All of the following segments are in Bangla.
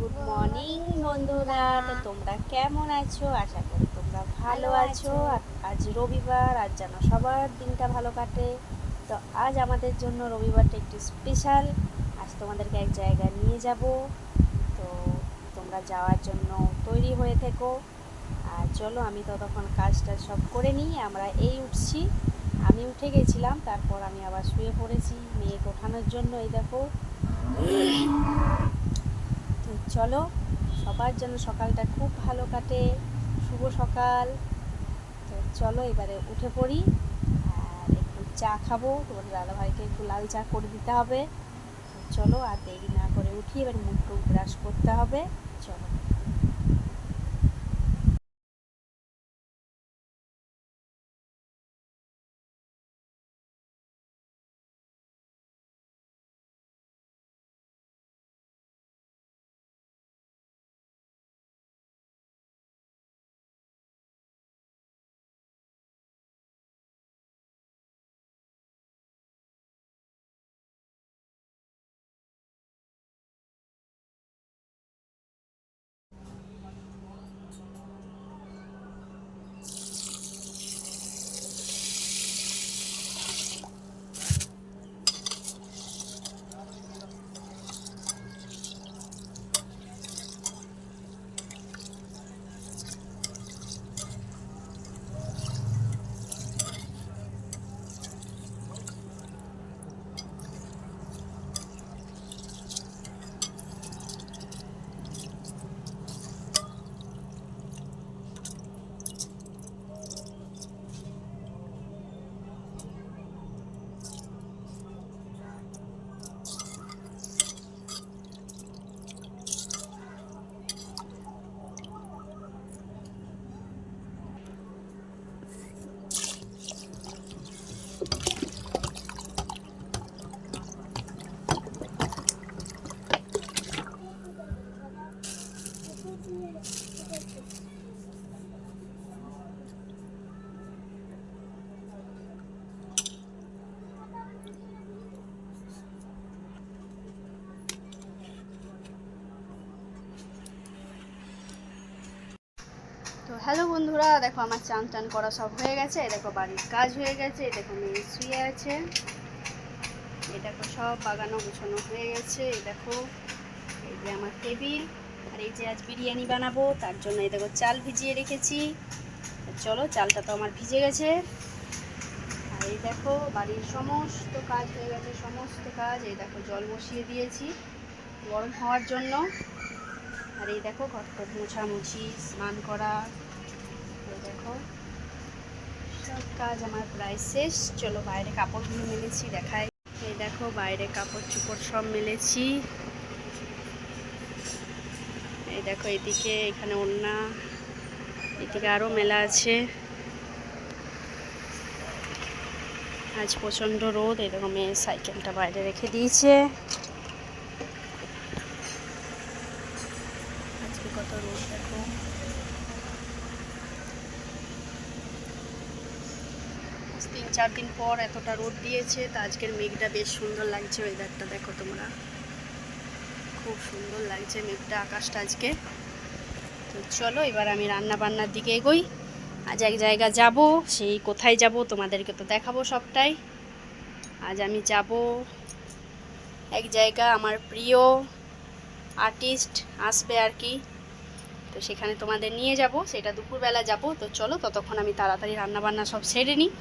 গুড মর্নিং বন্ধুরা। তো তোমরা কেমন আছো? আশা করি তোমরা ভালো আছো। আজ রবিবার আজ যেন সবার দিনটা ভালো কাটে। তো আজ আমাদের জন্য রবিবারটা একটু স্পেশাল আজ তোমাদেরকে এক জায়গায় নিয়ে যাব। তো তোমরা যাওয়ার জন্য তৈরি হয়ে থেকো। আর চলো আমি ততক্ষণ কাজটা সব করে নিই। আমরা এই উঠছি। আমি উঠে গেছিলাম তারপর আমি আবার শুয়ে পড়েছি। মেয়েকে ওঠানোর জন্য এই দেখো। চলো, সবার যেন সকালটা খুব ভালো কাটে। শুভ সকাল। তো চলো এবারে উঠে পড়ি, আর একটু চা খাব। তোমাদের দাদাভাইকে একটু লাল চা করে দিতে হবে। চলো আর দেরি না করে উঠি, এবার মুখ টুক ব্রাশ করতে হবে। চলো। হ্যালো বন্ধুরা, দেখো আমার চান টান করা সব হয়ে গেছে। দেখো বাড়ির কাজ হয়ে গেছে দেখো মেয়ে শুয়ে আছে। এই দেখো সব বাগানো গুছানো হয়ে গেছে, এই দেখো। এই যে আমার টেবিল, আর এই যে আজ বিরিয়ানি বানাবো, তার জন্য এই দেখো চাল ভিজিয়ে রেখেছি। তো চলো, চালটা তো আমার ভিজে গেছে। আর এই দেখো বাড়ির সমস্ত কাজ হয়ে গেছে, সমস্ত কাজ। এই দেখো জল বসিয়ে দিয়েছি গরম হওয়ার জন্য। আর এই দেখো ঘরটর মোছামুছি, স্নান করা। দেখো। সব কাজ আমার প্রায় শেষ। চলো বাইরে কাপড়গুলো মেলেছি, দেখাই। এই দেখো, বাইরে কাপড় চোপড় সব মেলেছি। এই দেখো, এদিকে এখানে ওড়না, এদিকে আরও মেলা আছে। আজ প্রচণ্ড রোদ, এই দেখো মেয়ের সাইকেলটা বাইরে রেখে দিয়েছে আজকে কত রোদ দেখো আজ তিন চার দিন পর এতটা রোদ দিয়েছে, তা আজকের মেঘটা বেশ সুন্দর লাগছে ওয়েদারটা দেখো তোমরা। খুব সুন্দর লাগছে মেঘটা, আকাশটা আজকে। তো চলো, এবার আমি রান্না বান্নার দিকে এগোই। আজ এক জায়গা যাব, সেই কোথায় যাব তোমাদেরকে তো দেখাবো সবটাই। আজ আমি যাব এক জায়গা আমার প্রিয় আর্টিস্ট আসবে আর কি। তো সেখানে তোমাদের নিয়ে যাব, সেটা দুপুরবেলা যাব। তো চলো, ততক্ষণ আমি তাড়াতাড়ি রান্নাবান্না সব সেরে নিই।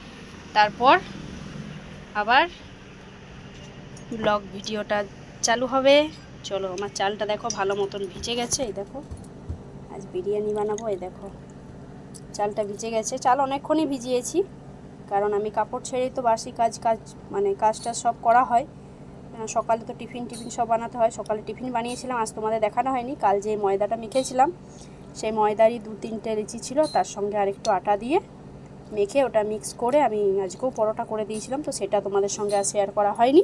তারপর আবার ব্লগ ভিডিওটা চালু হবে। চলো, আমার চালটা দেখো, ভালো মতন ভিজে গেছে, এই দেখো। আজ বিরিয়ানি বানাবো, এই দেখো। চালটা ভিজে গেছে। চাল অনেকক্ষণই ভিজিয়েছি, কারণ আমি কাপড় ছেড়েই তো বাসি কাজ কাজ মানে কাজটা সব করা হয়। সকালে তো টিফিন টিফিন সব বানাতে হয়। সকালে টিফিন বানিয়েছিলাম, আজ তোমাদের দেখানো হয়নি। কাল যে ময়দাটা মেখেছিলাম, সেই ময়দারই দু তিনটে লেচি ছিল, তার সঙ্গে আরেকটু আটা দিয়ে মেখে ওটা মিক্স করে আমি আজকেও পরোটা করে দিয়েছিলাম, তো সেটা তোমাদের সঙ্গে আর শেয়ার করা হয়নি।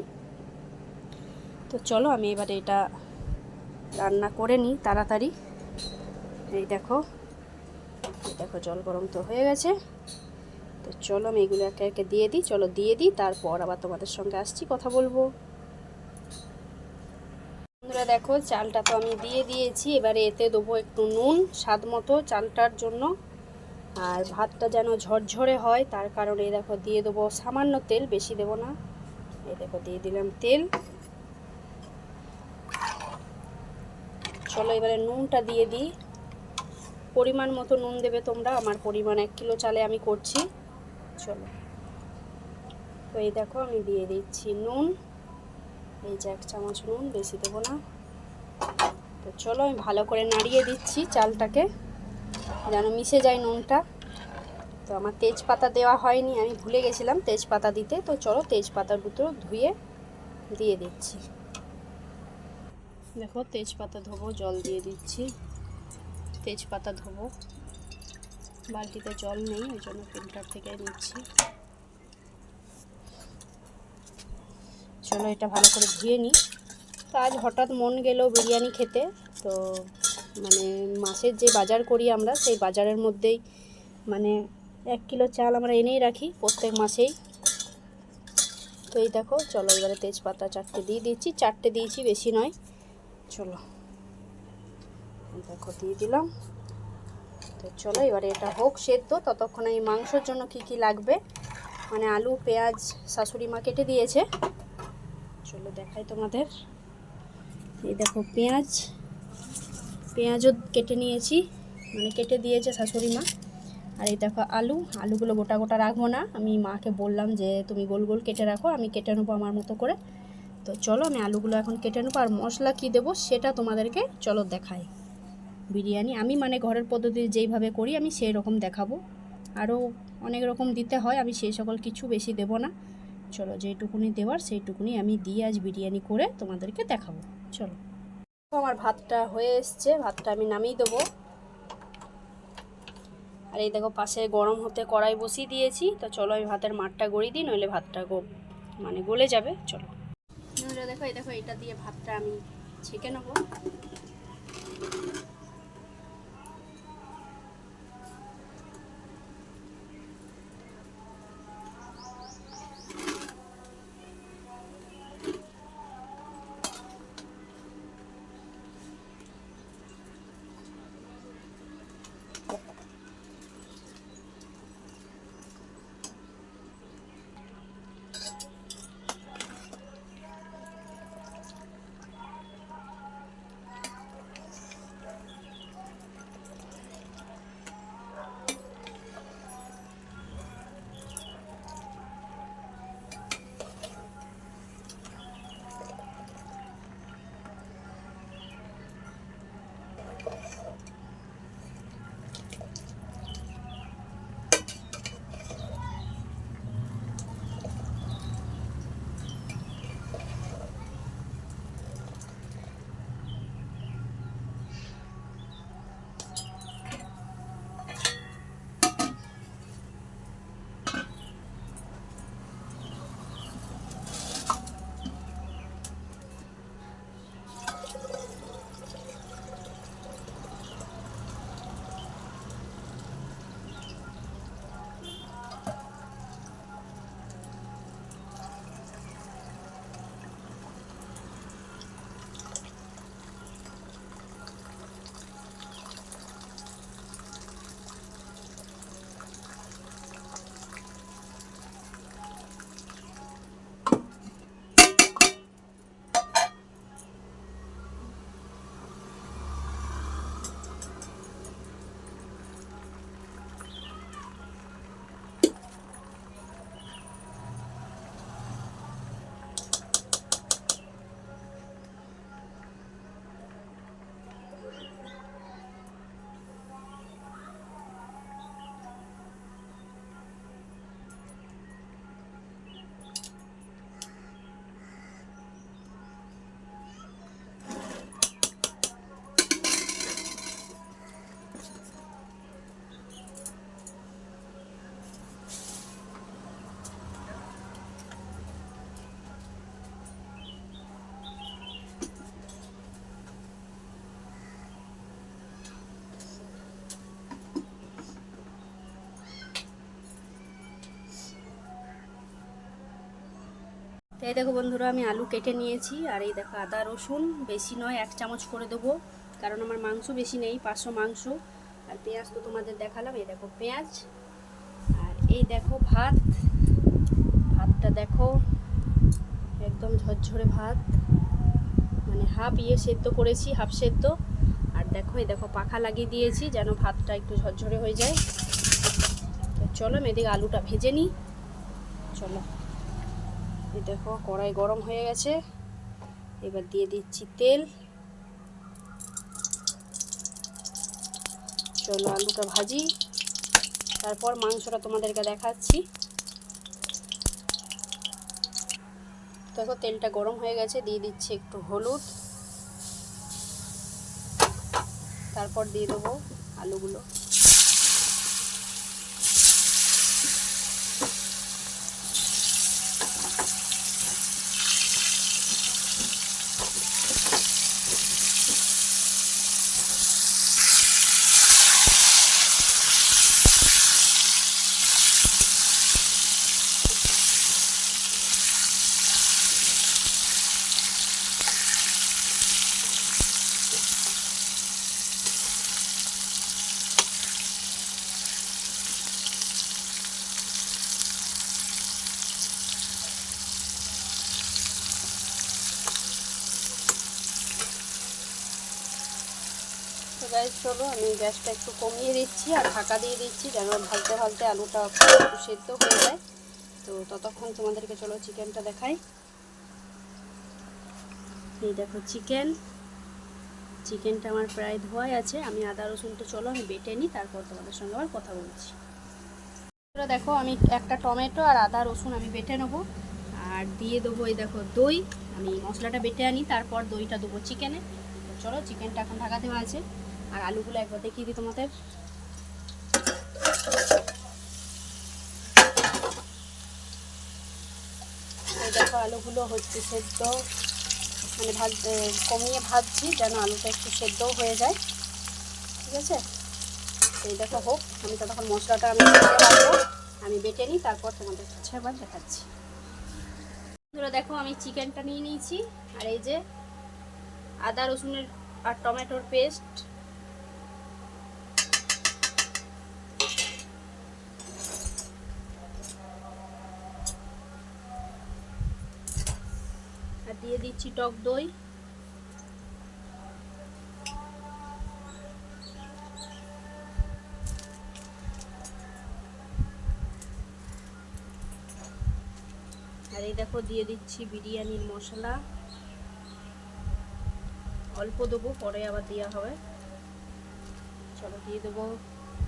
তো চলো আমি এবারে এটা রান্না করে নিই তাড়াতাড়ি। এই দেখো দেখো জল গরম তো হয়ে গেছে। তো চলো আমি এগুলো একে একে দিয়ে দিই, চলো দিয়ে দিই, তারপর আবার তোমাদের সঙ্গে আসছি, কথা বলব। বন্ধুরা দেখো, চালটা তো আমি দিয়ে দিয়েছি, এবারে এতে দেবো একটু নুন, স্বাদ মতো চালটার জন্য। আর ভাতটা যেন ঝরঝরে হয়, তার কারণে দেখো দিয়ে দেবো সামান্য তেল, বেশি দেবো না। এই দেখো দিয়ে দিলাম তেল। চলো এবারে নুনটা দিয়ে দিই। পরিমাণ মতো নুন দেবে তোমরা, আমার পরিমাণ এক কিলো চালে আমি করছি। চলো। তো এই দেখো আমি দিয়ে দিচ্ছি নুন। এই যে এক চামচ নুন, বেশি দেবো না। তো চলো আমি ভালো করে নাড়িয়ে দিচ্ছি চালটাকে। যেন মিশে যায় নুনটা। তো আমার তেজপাতা দেওয়া হয়নি, আমি ভুলে গেছিলাম তেজপাতা দিতে। তো চলো তেজপাতার ভিতরে ধুয়ে দিয়ে দিচ্ছি। দেখো তেজপাতা ধোবো, জল দিয়ে দিচ্ছি। তেজপাতা ধোবো। বালতিতে জল নেই, ওই জন্য ফিল্টার থেকে নিচ্ছি। চলো এটা ভালো করে ধুয়ে নিই। তো আজ হঠাৎ মন গেল বিরিয়ানি খেতে, তো মানে মাসের যে বাজার করি আমরা, সেই বাজারের মধ্যেই মানে এক কিলো চাল আমরা এনেই রাখি প্রত্যেক মাসেই। তো এই দেখো, চলো এবারে তেজপাতা চারটে দিয়ে দিচ্ছি। চারটে দিয়েছি, বেশি নয়। চলো। দেখো, দিয়ে দিলাম। তো চলো, এবারে এটা হোক সেদ্ধ। ততক্ষণ এই মাংসর জন্য কি কি লাগবে? মানে আলু, পেঁয়াজ, শাশুড়ি মা কেটে দিয়েছে। চলো দেখাই তোমাদের। এই দেখো, পেঁয়াজ পেঁয়াজও কেটে নিয়েছি। মানে কেটে দিয়েছে শাশুড়ি মা। আর এই দেখো আলু, আলুগুলো গোটা গোটা রাখব না। আমি মাকে বললাম যে, তুমি গোল গোল কেটে রাখো, আমি কেটে নেব আমার মতো করে। তো চলো, আমি আলুগুলো এখন কেটে নেব। আর মশলা কী দেবো সেটা তোমাদেরকে চলো দেখাই। বিরিয়ানি আমি মানে ঘরের পদ্ধতি যেইভাবে করি, আমি সেই রকম দেখাবো। আরও অনেক রকম দিতে হয়, আমি সেই সকল কিছু বেশি দেব না। চলো যেইটুকুনি দেওয়ার সেইটুকুনি আমি দিয়ে আজ বিরিয়ানি করে তোমাদেরকে দেখাবো। চলো। আমার ভাতটা হয়ে এসছে, ভাতটা আমি নামিয়ে দেবো। আর এই দেখো, পাশে গরম হতে কড়াই বসিয়ে দিয়েছি, তো চলো আমি ভাতের মাঠটা গড়িয়ে দিই, নইলে ভাতটা গো মানে গলে যাবে, চলো। নইলে দেখো, এই দেখো, এটা দিয়ে ভাতটা আমি ছেঁকে নেব। এই দেখো বন্ধুরা, আমি আলু কেটে নিয়েছি, আর এই দেখো আদা, রসুন, বেশি নয়, এক চামচ করে দেবো, কারণ আমার মাংস বেশি নেই, পাঁচশো মাংস, আর পেঁয়াজ তো তোমাদের দেখালাম, এই দেখো পেঁয়াজ, আর এই দেখো ভাত, ভাতটা দেখো একদম ঝরঝরে ভাত মানে হাফ ইয়ে সেদ্ধ করেছি, হাফ সেদ্ধ, আর দেখো এই দেখো পাখা লাগিয়ে দিয়েছি, যেন ভাতটা একটু ঝরঝরে হয়ে যায়। চলো আমি এদিকে আলুটা ভেজে নিই, চলো। দেখো, কড়াই গরম হয়ে গেছে। এবার দিয়ে দিচ্ছি তেল। চলো আলুটা ভাজি। তারপর মাংসটা তোমাদেরকে দেখাচ্ছি। দেখো, তেলটা গরম হয়ে গেছে, দিয়ে দিচ্ছি একটু হলুদ। তারপর দিয়ে দেবো আলুগুলো। চলো আমি গ্যাসটা একটু কমিয়ে দিচ্ছি আর ঢাকা দিয়ে দিচ্ছি যেন ভাজতে ভাজতে আলুটা একটু সেদ্ধ হয়ে যায়। তো ততক্ষণ তোমাদেরকে চলো চিকেনটা দেখাই। এই দেখো চিকেন। চিকেনটা আমার প্রায় ধোয়াই আছে। আমি আদা রসুনটা চলো আমি বেটে নিই, তারপর তোমাদের সঙ্গে আবার কথা বলছি। দেখো আমি একটা টমেটো আর আদা রসুন আমি বেটে নেব। আর দিয়ে দেবো এই দেখো দই। আমি মশলাটা বেটে আনি, তারপর দইটা দেবো চিকেনে। চলো চিকেনটা এখন ঢাকা দেওয়া আছে আর আলুগুলো একবার দেখিয়ে দিই তোমাদের। দেখো আলুগুলো হচ্ছে সেদ্ধ। মানে ভাজ কমিয়ে ভাজছি যেন আলুটা একটু সেদ্ধও হয়ে যায়। ঠিক আছে? এই দেখো হোক, আমি ততক্ষণ মশলাটা আমি আমি বেটে নিই, তারপর তোমাদের কাছে আবার দেখাচ্ছি। দেখো, আমি চিকেনটা নিয়ে নিয়েছি। আর এই যে আদা, রসুনের আর টমেটোর পেস্ট আর দিয়ে দিচ্ছি টক দই। আর এই দেখো দিয়ে দিচ্ছি বিরিয়ানির মশলা। অল্প দেবো, পরে আবার দেওয়া হবে। চলো দিয়ে দেবো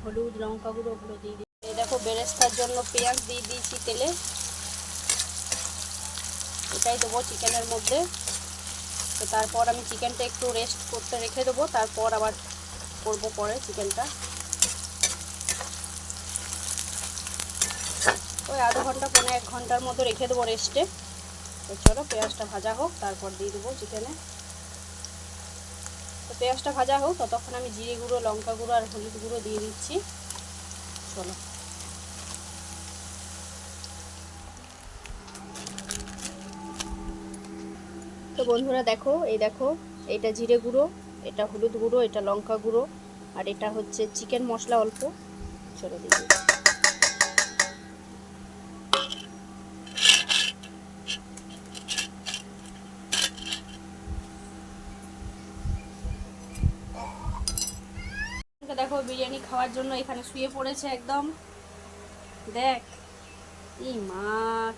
হলুদ, লঙ্কা গুঁড়ো ওগুলো দিয়ে দিই এই দেখো বেরেস্তার জন্য পেঁয়াজ দিয়ে দিয়েছি তেলে। এটাই দেবো চিকেনের মধ্যে। তো তারপর আমি চিকেনটা একটু রেস্ট করতে রেখে দেবো, তারপর আবার করব পরে চিকেনটা ওই আধ ঘণ্টা পনেরো এক ঘণ্টার মতো রেখে দেবো রেস্টে তো চলো, পেঁয়াজটা ভাজা হোক, তারপর দিয়ে দেবো চিকেনে তো পেঁয়াজটা ভাজা হোক, ততক্ষণ আমি জিরে গুঁড়ো, লঙ্কা গুঁড়ো আর হলুদ গুঁড়ো দিয়ে দিচ্ছি। চলো। বন্ধুরা দেখো, এই দেখো, এটা জিরে গুঁড়ো, এটা হলুদ গুঁড়ো, এটা লঙ্কা গুঁড়ো, আর এটা হচ্ছে চিকেন মশলা অল্প। চলো দিচ্ছি। দেখো, বিরিয়ানি খাওয়ার জন্য এখানে শুয়ে পড়েছে একদম। দেখ ই মা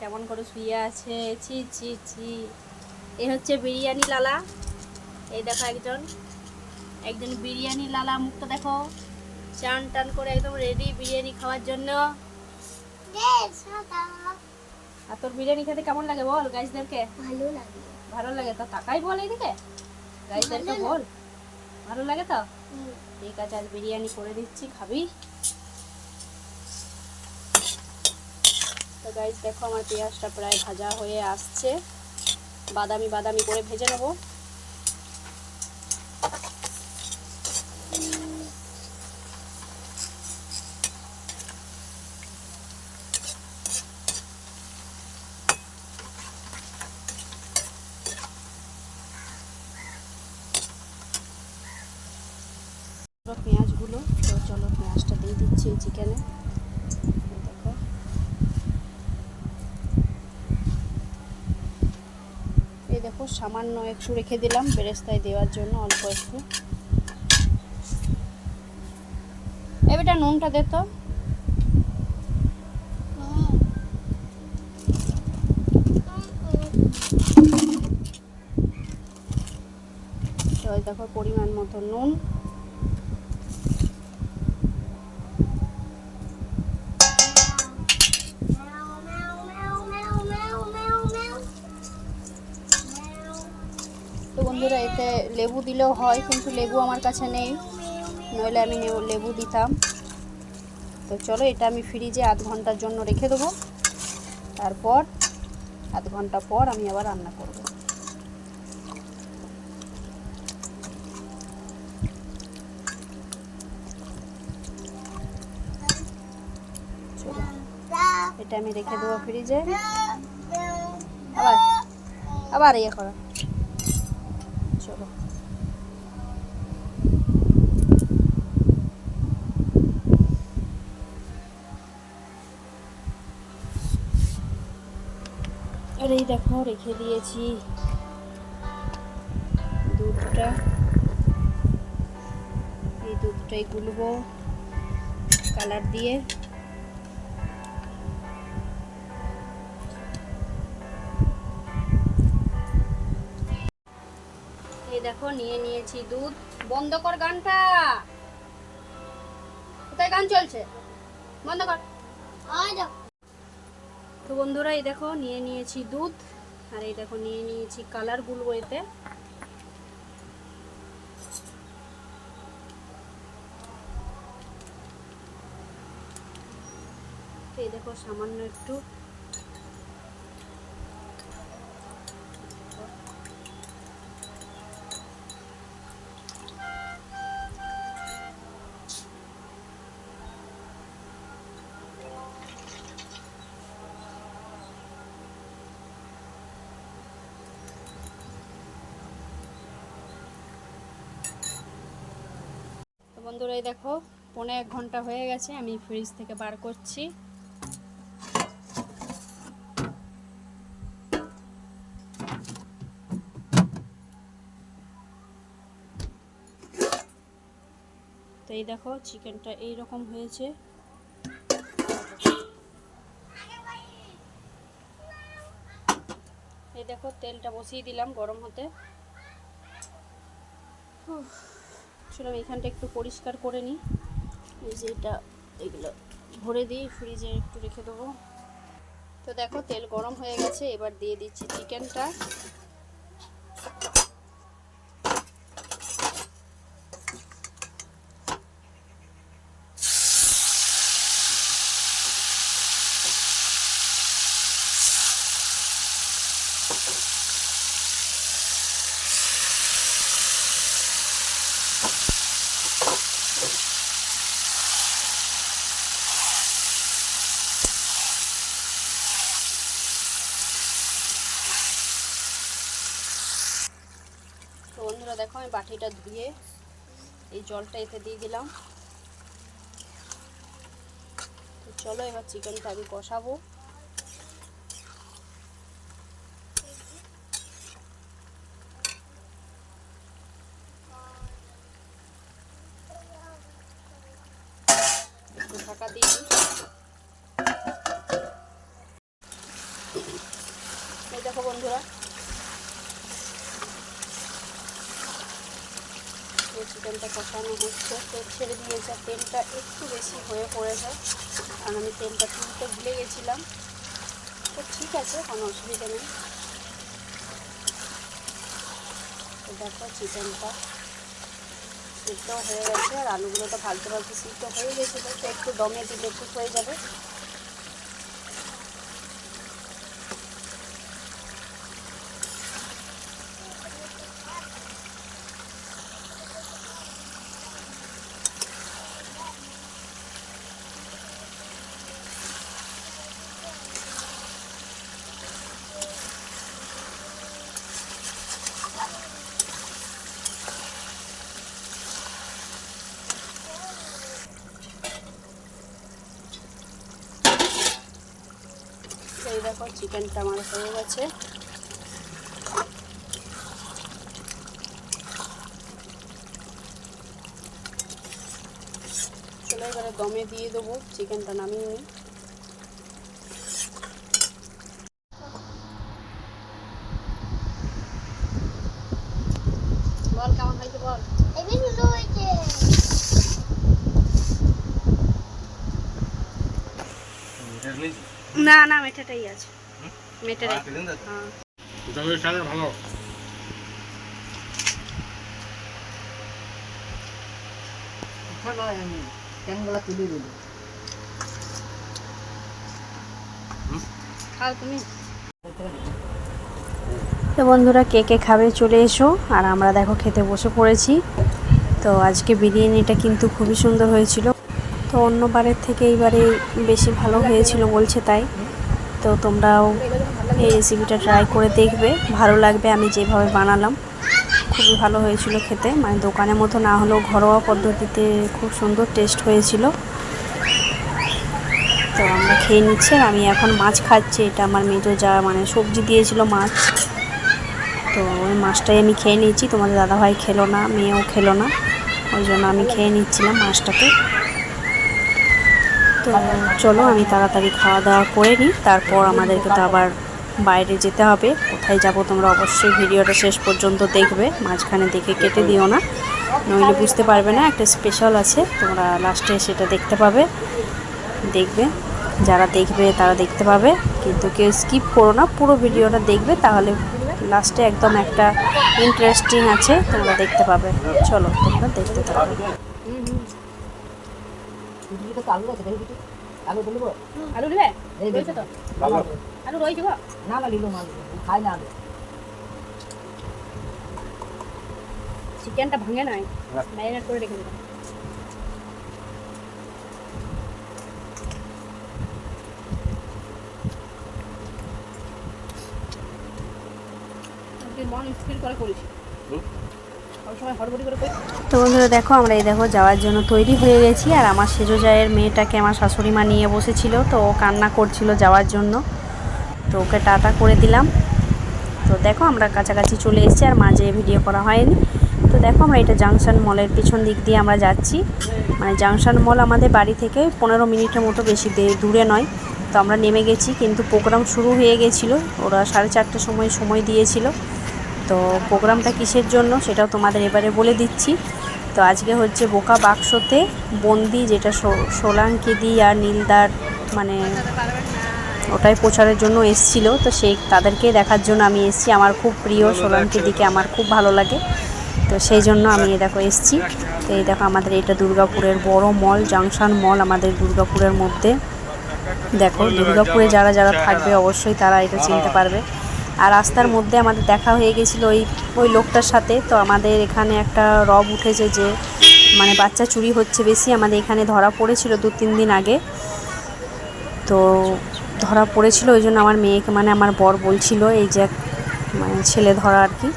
কেমন করে শুয়ে আছে, ছি ছি ছি। এ হচ্ছে বিরিয়ানি লালা। এই দেখো একজন। একজন বিরিয়ানি লালা মুখটা দেখো। চান টান করে একদম রেডি বিরিয়ানি খাওয়ার জন্য। আর তোর বিরিয়ানি খেতে কেমন লাগে বল গাইজদেরকে ভালো লাগে। ভালো লাগে তো? তাকাই বল এদিকে। গাইজদেরকে বল। ভালো লাগে তো? ঠিক আছে আজ বিরিয়ানি করে দিচ্ছি খাবি। তো গাইজ দেখো আমার পেঁয়াজটা প্রায় ভাজা হয়ে আসছে। বাদামি বাদামি করে ভেজে নেব তো চলো পেঁয়াজটা দিয়ে দিচ্ছি এই চিকেনে দেখো এই দেখো সামান্য একটু রেখে দিলাম, বেরেস্তায় দেওয়ার জন্য অল্প একটু। এবারটা নুনটা দে তো। দেখো, পরিমাণ মতো নুন। লেবু দিলেও হয়, কিন্তু লেবু আমার কাছে নেই। নইলে আমি লেবু দিতাম। তো চলো, এটা আমি ফ্রিজে আধ ঘণ্টার জন্য রেখে দেবো। তারপর আধ ঘণ্টা পর আমি আবার রান্না করব। চলো, এটা আমি রেখে দেবো ফ্রিজে আবার আবার ইয়ে করো চলো আর এই দেখো, রেখে দিয়েছি। দুধটা। এই দুধটাই গুলবো কালার দিয়ে। দেখো, নিয়ে নিয়েছি দুধ। বন্ধ কর গানটা। কোথায় গান চলছে? বন্ধ কর। তো বন্ধুরা, এই দেখো, নিয়ে নিয়েছি দুধ, আর এই দেখো, নিয়ে নিয়েছি কালার গুলবো এতে এই দেখো, সামান্য একটু এই দেখো, পৌনে এক ঘণ্টা হয়ে গেছে, আমি ফ্রিজ থেকে বার করছি। তো এই দেখো চিকেনটা এই রকম হয়েছে। এই দেখো, তেলটা বসিয়ে দিলাম গরম হতে। আমি এখানটা একটু পরিষ্কার করে নিই। এই যে এটা, এগুলো ভরে দিই, ফ্রিজে একটু রেখে দেবো। তো দেখো তেল গরম হয়ে গেছে, এবার দিয়ে দিচ্ছি চিকেনটা তো বন্ধুরা দেখো আমি বাটিটা ধুয়ে এই জলটা এতে দিয়ে দিলাম। চলো এবার চিকেনটা আমি কষাবো একটু ঢাকা দিয়ে দিই এই দেখো বন্ধুরা এই চিকেনটা দেখছি তো ছেড়ে দিয়েছে তেলটা একটু বেশি হয়ে পড়েছে কারণ আমি তেলটা তুলতে ভুলে গেছিলাম। তো ঠিক আছে, কোনো অসুবিধা নেই। দেখো চিকেনটা সিদ্ধ হয়ে গেছে। আর আলুগুলো তো ফালতে ফালতে সিদ্ধ হয়ে গেছিল তো একটু দমে দিলে একটু হয়ে যাবে তো দেখো চিকেনটা আমার গেছে চলো এবারে দমে দিয়ে দেবো চিকেনটা নামিয়ে নিই। বল কেমন হয়েছে বল? সুন্দর হয়েছে। না না মেটেটাই আছে। মেটেটাই হ্যাঁ। ভালো। ট্যাংগুলা তুলে দিল খাও তুমি। তো বন্ধুরা কে কে খাবে চলে এসো আর আমরা দেখো খেতে বসে পড়েছি। তো আজকে বিরিয়ানিটা কিন্তু খুবই সুন্দর হয়েছিল। তো অন্যবারের থেকে এইবারে বেশি ভালো হয়েছিল বলছে তাই। তো তোমরাও এই রেসিপিটা ট্রাই করে দেখবে। ভালো লাগবে, আমি যেভাবে বানালাম। খুবই ভালো হয়েছিল খেতে। মানে দোকানের মতো না হলেও ঘরোয়া পদ্ধতিতে খুব সুন্দর টেস্ট হয়েছিল। তো আমরা খেয়ে নিচ্ছি আমি এখন মাছ খাচ্ছি। এটা আমার মেজো যা মানে সবজি দিয়েছিল মাছ। তো ওই মাছটাই আমি খেয়ে নিয়েছি। তোমাদের দাদাভাই খেলো না, মেয়েও খেলো না। ওই জন্য আমি খেয়ে নিচ্ছিলাম মাছটাকে। তো চলো, আমি তাড়াতাড়ি খাওয়া দাওয়া করে নিই। তারপর আমাদেরকে তো আবার বাইরে যেতে হবে কোথায় যাব তোমরা অবশ্যই ভিডিওটা শেষ পর্যন্ত দেখবে মাঝখানে দেখে কেটে দিও না। নইলে বুঝতে পারবে না একটা স্পেশাল আছে তোমরা লাস্টে সেটা দেখতে পাবে। দেখবে যারা দেখবে তারা দেখতে পাবে কিন্তু কেউ স্কিপ করো না পুরো ভিডিওটা দেখবে তাহলে লাস্টে একদম একটা ইন্টারেস্টিং আছে তোমরা দেখতে পাবে। চলো তোমরা দেখতে থাকো। আলু আছে আলু নেবে আলু রয়েছে গো না না লিলো মাল খাই না আলু। চিকেনটা ভাঙে নাই। ম্যারিনেট করে রেখে দিলাম। মন স্থির করে করিস হুম। সবসময় হড়বড়ি করে করিস তো বন্ধুরা দেখো আমরা এই দেখো যাওয়ার জন্য তৈরি হয়ে গেছি আর আমার সেজো জায়ের মেয়েটাকে আমার শাশুড়ি মা নিয়ে বসেছিল তো ও কান্না করছিল যাওয়ার জন্য। তো ওকে টাটা করে দিলাম। তো দেখো আমরা কাছাকাছি চলে এসেছি, আর মাঝে ভিডিও করা হয়নি। তো দেখো আমরা এটা জাংশন মলের পিছন দিক দিয়ে আমরা যাচ্ছি। মানে জাংশন মল আমাদের বাড়ি থেকে পনেরো মিনিটের মতো বেশি দূরে নয়। তো আমরা নেমে গেছি, কিন্তু প্রোগ্রাম শুরু হয়ে গেছিল। ওরা সাড়ে চারটের সময় সময় দিয়েছিল। তো প্রোগ্রামটা কিসের জন্য সেটাও তোমাদের এবারে বলে দিচ্ছি। তো আজকে হচ্ছে বোকা বাক্সতে বন্দি, যেটা সোলাঙ্কি দি আর নীলদার মানে ওটাই প্রচারের জন্য এসছিল। তো সেই তাদেরকে দেখার জন্য আমি এসেছি। আমার খুব প্রিয় সোলাঙ্কির দিকে আমার খুব ভালো লাগে। তো সেই জন্য আমি এই দেখো এসেছি। তো এই দেখো আমাদের এটা দুর্গাপুরের বড় মল, জাংশন মল আমাদের দুর্গাপুরের মধ্যে। দেখো দুর্গাপুরে যারা যারা থাকবে অবশ্যই তারা এটা চিনতে পারবে। আর রাস্তার মধ্যে আমাদের দেখা হয়ে গেছিল ওই ওই লোকটার সাথে। তো আমাদের এখানে একটা রব উঠেছে যে মানে বাচ্চা চুরি হচ্ছে বেশি। আমাদের এখানে ধরা পড়েছিল দু তিন দিন আগে। তো ধরা পড়েছিল, ওই জন্য আমার মেয়েকে মানে আমার বর বলছিল, এই যে মানে ছেলে ধরা আর কি।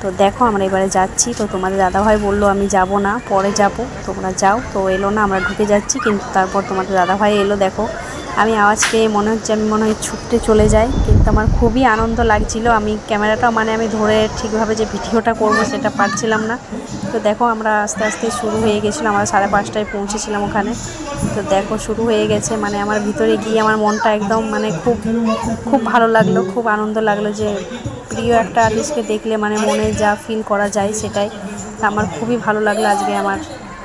তো দেখো, আমরা এবারে যাচ্ছি। তো তোমাদের দাদাভাই বলল, আমি যাব না, পরে যাব। তোমরা যাও। তো এলো না, আমরা ঢুকে যাচ্ছি, কিন্তু তারপর তোমাদের দাদাভাই এলো, দেখো। আমি আওয়াজ পেয়ে মনে হচ্ছে আমি মনে হয় ছুটতে চলে যাই, কিন্তু আমার খুবই আনন্দ লাগছিল। আমি ক্যামেরাটা মানে আমি ধরে ঠিকভাবে যে ভিডিওটা করব সেটা পারছিলাম না। তো দেখো আমরা আস্তে আস্তে শুরু হয়ে গেছিল, আমরা সাড়ে পাঁচটায় পৌঁছেছিলাম ওখানে। তো দেখো শুরু হয়ে গেছে মানে আমার ভিতরে গিয়ে আমার মনটা একদম মানে খুব খুব ভালো লাগল, খুব আনন্দ লাগল যে প্রিয় একটা আর্টিস্টকে দেখলে মানে মনে যা ফিল করা যায় সেটাই। আমার খুবই ভালো লাগল আজকে আমার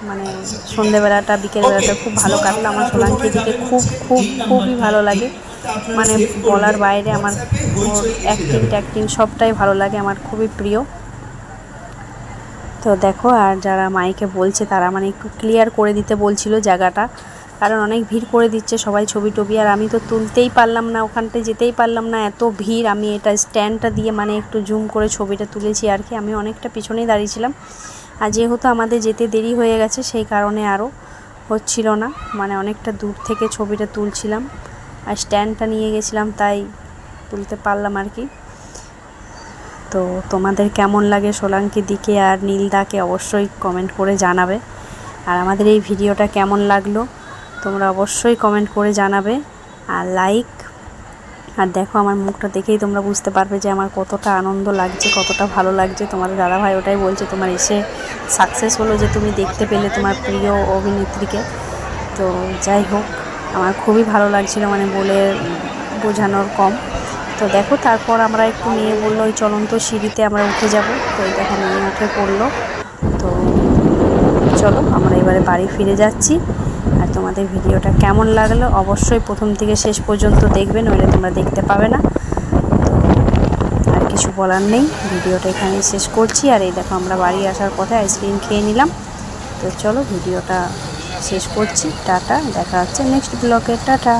মানে সন্ধেবেলাটা, বিকেলবেলাটা খুব ভালো কাটলো আমার সোলাঙ্কি দিকে। খুব খুব, খুবই ভালো লাগে। মানে বলার বাইরে আমার অ্যাক্টিং ট্যাক্টিং সবটাই ভালো লাগে, আমার খুবই প্রিয়। তো দেখো, আর যারা মাইকে বলছে, তারা মানে একটু ক্লিয়ার করে দিতে বলছিল জায়গাটা। কারণ অনেক ভিড় করে দিচ্ছে সবাই ছবি টবি আর আমি তো তুলতেই পারলাম না, ওখানটায় যেতেই পারলাম না, এত ভিড়। আমি এটা স্ট্যান্ডটা দিয়ে মানে একটু জুম করে ছবিটা তুলেছি আর কি। আমি অনেকটা পিছনেই দাঁড়িয়েছিলাম আর যেহেতু আমাদের যেতে দেরি হয়ে গেছে, সেই কারণে আরও হচ্ছিল না। মানে অনেকটা দূর থেকে ছবিটা তুলছিলাম আর স্ট্যান্ডটা নিয়ে গেছিলাম, তাই তুলতে পারলাম আর কি। তো তোমাদের কেমন লাগে সোলাঙ্কি দিকে আর নীলদাকে অবশ্যই কমেন্ট করে জানাবে। আর আমাদের এই ভিডিওটা কেমন লাগল তোমরা অবশ্যই কমেন্ট করে জানাবে। আর লাইক আর দেখো আমার মুখটা দেখেই তোমরা বুঝতে পারবে যে আমার কতটা আনন্দ লাগছে, কতটা ভালো লাগছে। তোমাদের দাদাভাই ওটাই বলছে, তোমার এসে সাকসেস হলো যে তুমি দেখতে পেলে তোমার প্রিয় অভিনেত্রীকে। তো যাই হোক, আমার খুবই ভালো লাগছিল মানে বলে বোঝানোর কম। তো দেখো তারপর আমরা একটু নিয়ে বলল, ওই চলন্ত সিঁড়িতে আমরা উঠে যাব। তো এই দেখো নিয়ে উঠে পড়ল। তো চলো আমরা এবারে বাড়ি ফিরে যাচ্ছি। তোমাদের ভিডিওটা কেমন লাগল, অবশ্যই প্রথম থেকে শেষ পর্যন্ত দেখবে, নইলে তোমরা দেখতে পাবে না। আর কিছু বলার নেই, ভিডিওটা এখানেই শেষ করছি। আর এই দেখো, আমরা বাড়ি আসার পথে আইসক্রিম খেয়ে নিলাম। তো চলো, ভিডিওটা শেষ করছি। টাটা, দেখা হচ্ছে নেক্সট ব্লগে। টাটা।